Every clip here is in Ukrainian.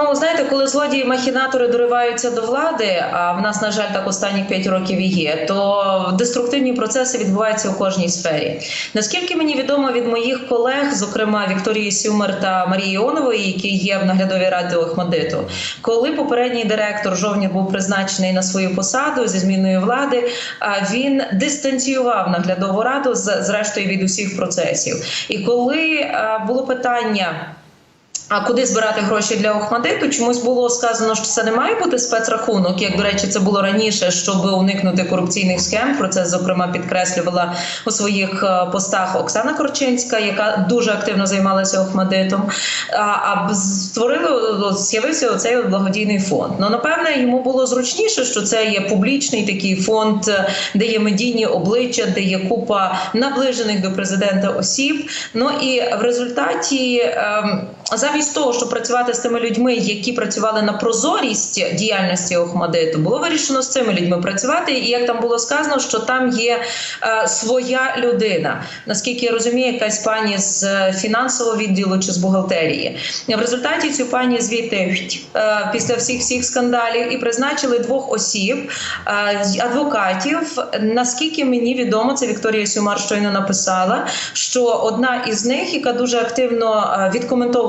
Ну, знаєте, коли злодії махінатори дориваються до влади, а в нас, на жаль, так останні 5 років і є, то деструктивні процеси відбуваються у кожній сфері. Наскільки мені відомо від моїх колег, зокрема Вікторії Сюмер та Марії Іонової, які є в наглядовій раді Охмадиту, коли попередній директор жовтня був призначений на свою посаду зі зміною влади, він дистанціював наглядову раду зрештою від усіх процесів. І коли було питання. А куди збирати гроші для Охмадиту? Чомусь було сказано, що це не має бути спецрахунок, як до речі, це було раніше, щоб уникнути корупційних схем. Про це зокрема підкреслювала у своїх е, постах Оксана Корчинська, яка дуже активно займалася Охмадитом. А, створили з'явився оцей благодійний фонд. Ну напевне йому було зручніше, що це є публічний такий фонд, е, де є медійні обличчя, де є купа наближених до президента осіб. Ну і в результаті. Замість того, щоб працювати з тими людьми, які працювали на прозорість діяльності Охмадиту, було вирішено з цими людьми працювати. І як там було сказано, що там є е, своя людина, наскільки я розумію, якась пані з е, фінансового відділу чи з бухгалтерії. В результаті цю пані звідти е, після всіх всіх скандалів і призначили двох осіб, е, адвокатів. Наскільки мені відомо, це Вікторія Сюмар щойно написала, що одна із них, яка дуже активно е,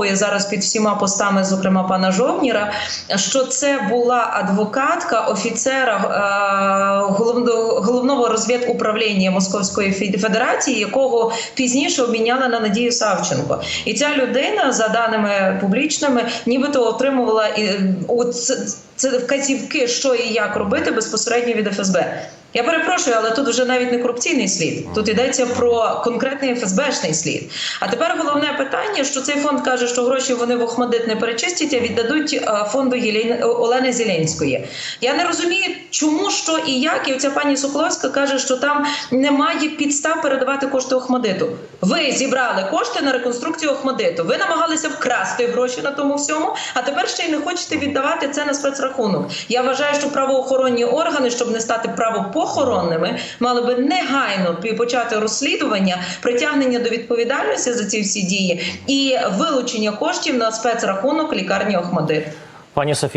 відкоментовує зараз під всіма постами, зокрема пана Жовніра, що це була адвокатка офіцера е, головного головного розвідуправління Московської Фе- Федерації, якого пізніше обміняла на Надію Савченко. І ця людина, за даними публічними, нібито отримувала і це, це вказівки, що і як робити безпосередньо від ФСБ. Я перепрошую, але тут вже навіть не корупційний слід. Тут йдеться про конкретний ФСБшний слід. А тепер головне питання, що цей фонд каже, що гроші вони в Охмадит не перечистять, а віддадуть е, фонду Єлін... Олени Зеленської. Я не розумію, чому що і як. І оця пані Соколовська каже, що там немає підстав передавати кошти Охмадиту. Ви зібрали кошти на реконструкцію Охмадиту. Ви намагалися вкрасти гроші на тому всьому, а тепер ще й не хочете віддавати це на спецрахунок. Я вважаю, що правоохоронні органи, щоб не стати правопохоронними, мали би негайно почати розслідування, притягнення до відповідальності за ці всі дії і вилучення коштів на спецрахунок лікарні Охмадит. Пані Софія.